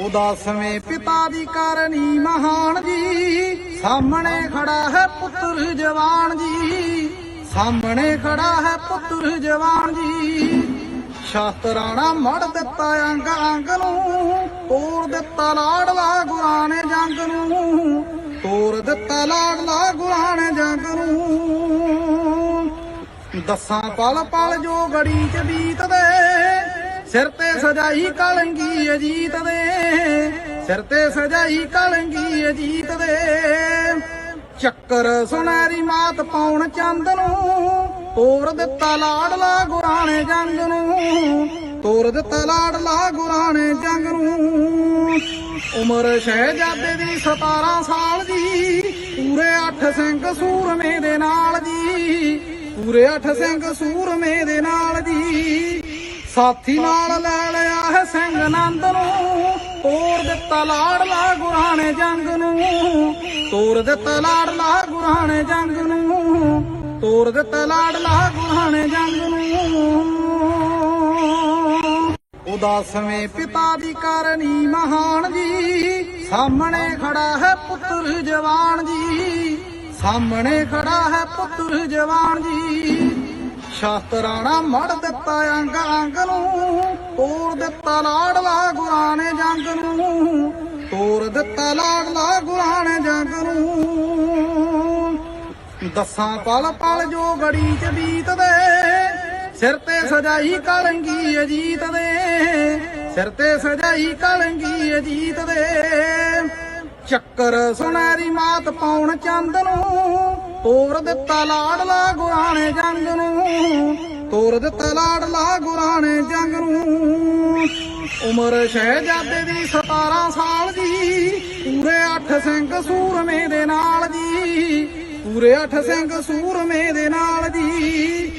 ਉਦਾਸਵੇਂ ਪਿਤਾ ਦੀ ਕਰਨੀ ਮਹਾਨ ਜੀ। ਸਾਹਮਣੇ ਖੜਾ ਹੈ ਪੁੱਤਰ ਜਵਾਨ ਜੀ। ਸਾਹਮਣੇ ਖੜਾ ਹੈ ਪੁੱਤਰ ਜਵਾਨ ਜੀ। ਸ਼ਾਸਤਰਾਣਾ ਮੜ ਦਿੱਤਾ ਅੰਗ ਅੰਗ ਨੂੰ ਤੋੜ ਦਿੱਤਾ ਲਾੜਲਾ ਗੁਰਾਂ ਨੇ ਜੰਗ ਨੂੰ ਤੋੜ ਦਿੱਤਾ ਲਾੜਲਾ ਗੁਰਾਂ ਨੇ ਜੰਗ ਨੂੰ। ਦਸਾਂ ਪਲ ਪਲ ਜੋ ਗੜੀ ਚ ਬੀਤਦੇ ਸਿਰ ਤੇ ਸਜਾਈ ਕਲੰਗੀ ਅਜੀਤ ਦੇ, ਸਿਰ ਤੇ ਸਜਾਈ ਕਲੰਗੀ ਅਜੀਤ ਦੇ। ਚੱਕਰ ਸੁਨਹਿਰੀ ਮਾਤ ਪਾਉਣ ਚੰਦ ਨੂੰ, ਤੋਰ ਦਿੱਤਾ ਲਾੜਲਾ ਗੁਰਾਣੇ ਨੇ ਜੰਗ ਨੂੰ, ਤੋਰ ਦਿੱਤਾ ਲਾੜਲਾ ਗੁਰਾਣੇ ਜੰਗ ਨੂੰ। ਉਮਰ ਸ਼ਹਿਜਾਦੇ ਦੀ 17 ਸਾਲ ਦੀ, ਪੂਰੇ 8 ਸਿੰਘ ਸੂਰਮੇ ਦੇ ਨਾਲ ਜੀ ਪੂਰੇ 8 ਸਿੰਘ ਸੂਰਮੇ ਦੇ ਨਾਲ ਸਾਥੀ ਨਾਲ ਲੈ ਲਿਆ ਹੈ ਸਿੰਘ ਨੰਦ ਨੂੰ ਤੋੜ ਦਿੱਤਾ ਲਾੜਲਾ ਗੁਰਾਂ ਨੇ ਜੰਗ ਨੂੰ ਤੋੜ ਦਿੱਤਾ ਲਾੜਲਾ ਗੁਰਾਂ ਨੇ ਜੰਗ ਨੂੰ ਤੋੜ ਦਿੱਤਾ ਲਾੜਲਾ ਗੁਰਾਂ ਜੰਗ ਨੂੰ। ਉਦਾਸਵੇਂ ਪਿਤਾ ਦੀ ਕਰਨੀ ਮਹਾਨ ਜੀ, ਸਾਹਮਣੇ ਖੜਾ ਹੈ ਪੁੱਤਰ ਜਵਾਨ ਜੀ, ਸਾਹਮਣੇ ਖੜਾ ਹੈ ਪੁੱਤਰ ਜਵਾਨ ਜੀ। ਸ਼ਾਸਤਰਾਣਾ ਮੜ ਦਿੱਤਾ ਅੰਗ ਅੰਗ ਨੂੰ, ਤੋੜ ਦਿੱਤਾ ਲਾੜਲਾ ਗੁਰਾਂ ਨੇ ਜੰਗ ਨੂੰ, ਤੋੜ ਦਿੱਤਾ ਲਾੜਲਾ ਗੁਰਾਂ ਨੇ ਜੰਗ ਨੂੰ। ਦਸਾਂ ਪਲ ਪਲ ਜੋ ਗੜੀ ਚ ਬੀਤਦੇ, ਸਿਰ ਤੇ ਸਜਾਈ ਕਲੰਗੀ ਅਜੀਤ ਦੇ ਸਿਰ ਤੇ ਸਜਾਈ ਕਲੰਗੀ ਅਜੀਤ ਦੇ ਚੱਕਰ ਸੁਨਹਿਰੀ ਮਾਤ ਪਾਉਣ ਚੰਦ ਨੂੰ ਤੋਰ ਦਿੱਤਾ ਲਾੜਲਾ ਗੁਰਾਣੇ ਜੰਗ ਨੂੰ, ਤੋਰ ਦਿੱਤਾ ਲਾੜਲਾ ਗੁਰਾਣੇ ਜੰਗ ਨੂੰ। ਉਮਰ ਸ਼ਹਿਜਾਦੇ ਦੀ 17 ਸਾਲ ਦੀ, ਪੂਰੇ 8 ਸਿੰਘ ਸੂਰਮੇ ਦੇ ਨਾਲ ਜੀ ਪੂਰੇ 8 ਸਿੰਘ ਸੂਰਮੇ ਦੇ ਨਾਲ ਜੀ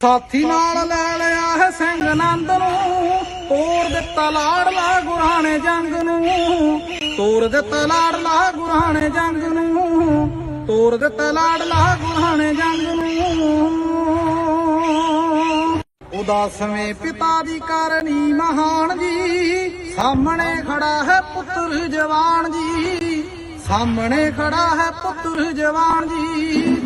ਸਾਥੀ ਨਾਲ ਲੈ ਲਿਆ ਹੈ ਸਿੰਘ ਆਨੰਦ ਨੂੰ ਤੋੜ ਦਿੱਤਾ ਲਾੜਲਾ ਗੁਰਾਣੇ ਜੰਗ ਨੂੰ ਤੋੜ ਦਿੱਤਾ ਲਾੜਲਾ ਗੁਰਾਣੇ ਜੰਗ ਨੂੰ। ਤੋੜ ਦਿੱਤਾ ਲਾਡਲਾ ਗੁਰਾਂ ਜੰਗ ਨੂੰ। ਉਦਾਸਵੇਂ ਪਿਤਾ ਦੀ ਕਰਨੀ ਮਹਾਨ ਜੀ। ਸਾਹਮਣੇ ਖੜਾ ਹੈ ਪੁੱਤਰ ਜਵਾਨ ਜੀ। ਸਾਹਮਣੇ ਖੜਾ ਹੈ ਪੁੱਤਰ ਜਵਾਨ ਜੀ।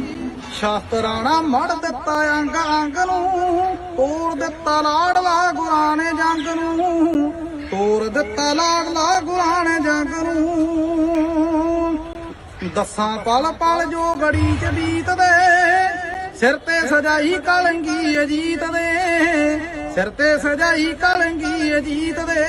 ਸ਼ਾਸਤਰਾਣਾ ਮੜ ਦਿੱਤਾ ਅੰਗ ਅੰਗ ਨੂੰ। ਤੋੜ ਦਿੱਤਾ ਲਾਡਲਾ ਗੁਰਾਂ ਨੇ ਜੰਗ ਨੂੰ। ਤੋੜ ਦਿੱਤਾ ਲਾਡਲਾ ਗੁਰਾਂ ਨੇ ਜੰਗ ਨੂੰ। ਦੱਸਾਂ ਪਲ ਪਲ ਜੋ ਗੜੀ ਚ ਬੀਤਦੇ, ਸਿਰ ਤੇ ਸਜਾਈ ਕਲੰਗੀ ਅਜੀਤ ਦੇ ਸਿਰ ਤੇ ਸਜਾਈ ਕਲੰਗੀ ਅਜੀਤ ਦੇ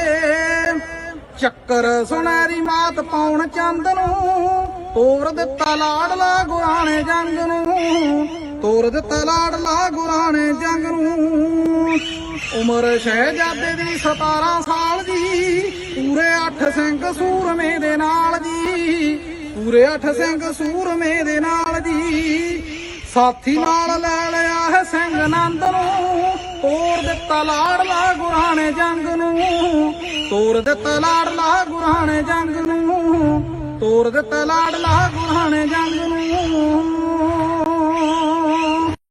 ਚੱਕਰ ਸੁਨਹਿਰੀ ਮਾਤ ਪਾਉਣ ਚੰਦ ਨੂੰ ਤੋੜ ਦਿੱਤਾ ਲਾੜਲਾ ਗੁਰਾਂ ਜੰਗ ਨੂੰ, ਤੋਰ ਦਿੱਤਾ ਲਾੜਲਾ ਗੁਰਾਣੇ ਜੰਗ ਨੂੰ। ਉਮਰ ਸ਼ਹਿਜਾਦੇ ਦੀ 17 ਸਾਲ ਦੀ, ਪੂਰੇ 8 ਸਿੰਘ ਸੂਰਮੇ ਦੇ ਨਾਲ ਜੀ ਪੂਰੇ 8 ਸਿੰਘ ਸੂਰਮੇ ਦੇ ਨਾਲ ਜੀ। ਸਾਥੀ ਨਾਲ ਲੈ ਲਿਆ ਹੈ ਸਿੰਘ ਨੰਦ ਨੂੰ। ਤੋੜ ਦਿੱਤਾ ਲਾੜਲਾ ਗੁਰਾਣੇ ਜੰਗ ਨੂੰ। ਤੋੜ ਦਿੱਤਾ ਲਾੜਲਾ ਗੁਰਾਣੇ ਜੰਗ ਨੂੰ। ਤੋੜ ਦਿੱਤਾ ਲਾੜਲਾ ਗੁਰਾਣੇ ਜੰਗ ਨੂੰ।